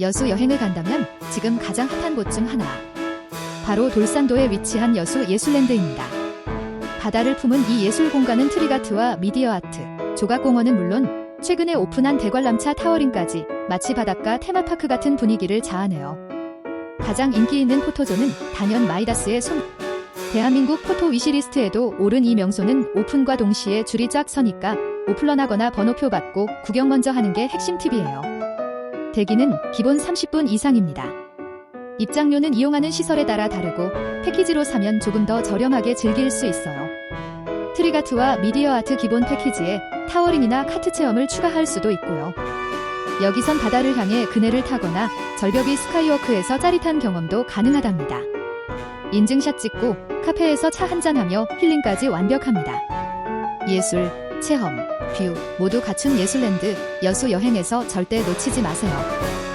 여수 여행을 간다면 지금 가장 핫한 곳 중 하나. 바로 돌산도에 위치한 여수 예술랜드입니다. 바다를 품은 이 예술 공간은 트리가트와 미디어 아트, 조각공원은 물론 최근에 오픈한 대관람차 타워링까지 마치 바닷가 테마파크 같은 분위기를 자아내요. 가장 인기 있는 포토존은 단연 마이다스의 손. 대한민국 포토 위시리스트에도 오른 이 명소는 오픈과 동시에 줄이 쫙 서니까 오플런하거나 번호표 받고 구경 먼저 하는 게 핵심 팁이에요. 대기는 기본 30분 이상입니다. 입장료는 이용하는 시설에 따라 다르고 패키지로 사면 조금 더 저렴하게 즐길 수 있어요. 트리가트와 미디어 아트 기본 패키지에 타워링이나 카트 체험을 추가할 수도 있고요. 여기선 바다를 향해 그네를 타거나 절벽이 스카이워크에서 짜릿한 경험도 가능하답니다. 인증샷 찍고 카페에서 차 한잔하며 힐링까지 완벽합니다. 예술, 체험, 뷰 모두 갖춘 예술랜드 여수 여행에서 절대 놓치지 마세요.